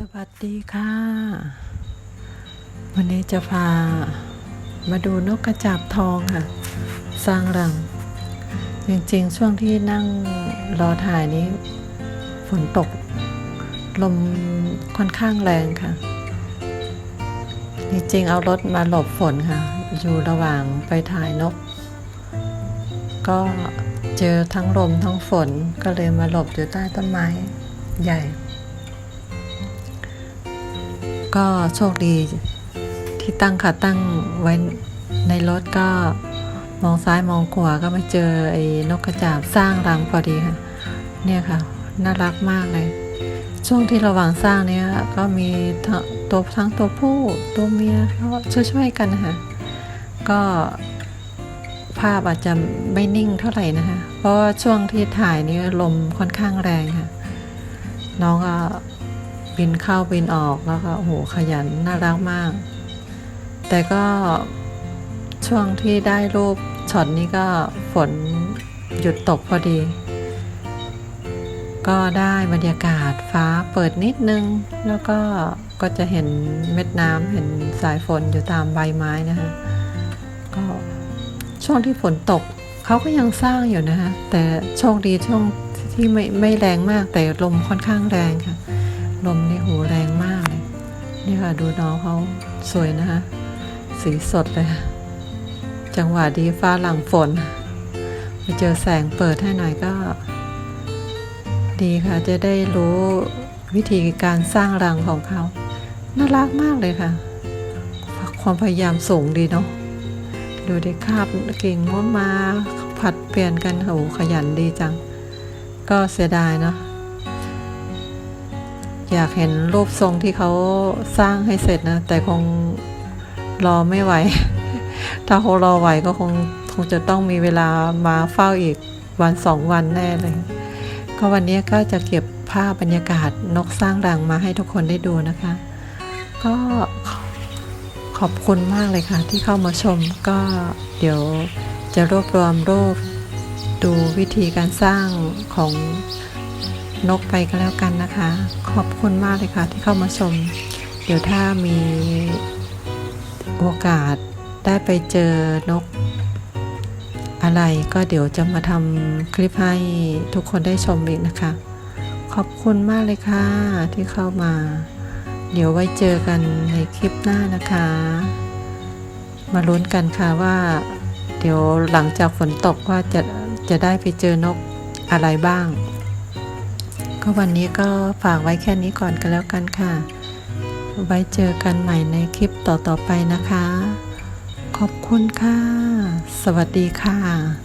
สวัสดีค่ะ วันนี้จะพามาดูนกกระจาบทองค่ะ สร้างรัง จริงๆ ช่วงที่นั่งรอถ่ายนี้ฝนตก ลมค่อนข้างแรงค่ะ จริงๆ เอารถมาหลบฝนค่ะ อยู่ระหว่างไปถ่ายนก ก็เจอทั้งลมทั้งฝนก็เลยมาหลบอยู่ใต้ต้นไม้ใหญ่ ก็โชคดีที่ตั้งขาตั้งไว้ในรถก็มองซ้ายมองขวาก็มาเจอไอ้นกกระจาบสร้างรังพอดีค่ะ เนี่ยค่ะ น่ารักมากเลย ช่วงที่ระหว่างสร้างเนี้ยก็มีตัวทั้งตัวผู้ตัวเมียก็ช่วยๆกันนะคะก็ภาพอาจจะไม่นิ่งเท่าไหร่นะคะ เพราะว่าช่วงที่ถ่ายนี้ลมค่อนข้างแรงค่ะ น้องก็ บินเข้าบินออกแล้วก็โอ้โหขยันน่ารักมาก แต่ก็ช่วงที่ได้รูปช็อตนี้ก็ฝนหยุดตกพอดี ก็ได้บรรยากาศฟ้าเปิดนิดนึง แล้วก็ก็จะเห็นเม็ดน้ำเห็นสายฝนอยู่ตามใบไม้นะคะก็ช่วงที่ฝนตกเขาก็ยังสร้างอยู่นะคะแต่โชคดีช่วงที่ไม่ไม่แรงมากแต่ลมค่อนข้างแรงค่ะ ลมนี่โหแรงมากเลย นี่ค่ะดูน้องเขาสวยนะคะ สีสดเลย จังหวะดีฟ้าหลังฝนไปเจอแสงเปิดให้หน่อยก็ ดีค่ะจะได้รู้วิธีการสร้างรังของเขา น่ารักมากเลยค่ะ ความพยายามสูงดีเนาะดูดิคาบกิ่งม้วนมาผัดเปลี่ยนกันโหขยันดีจัง ก็เสียดายเนาะ อยากเห็นรูปทรงที่เขาสร้างให้เสร็จนะ แต่คงรอไม่ไหว ถ้าเขารอไหวก็คงคงจะต้องมีเวลามาเฝ้าอีกวันสองวันแน่เลย ก็วันนี้ก็จะเก็บภาพบรรยากาศนกสร้างรังมาให้ทุกคนได้ดูนะคะ ก็ขอบคุณมากเลยค่ะ ที่เข้ามาชมก็เดี๋ยวจะรวบรวมรูปดูวิธีการสร้างของ นกไปก็แล้วกันนะคะ ขอบคุณมากเลยค่ะที่เข้ามาชม เดี๋ยวถ้ามีโอกาสได้ไปเจอนกอะไรก็เดี๋ยวจะมาทำคลิปให้ทุกคนได้ชมอีกนะคะ ขอบคุณมากเลยค่ะที่เข้ามา เดี๋ยวไว้เจอกันในคลิปหน้านะคะ มาลุ้นกันค่ะว่า เดี๋ยวหลังจากฝนตกว่าจะจะได้ไปเจอนกอะไรบ้าง ก็วันนี้ก็ฝากไว้แค่นี้ก่อนกันแล้วกันค่ะ ไว้เจอกันใหม่ในคลิปต่อๆไปนะคะ ขอบคุณค่ะ สวัสดีค่ะ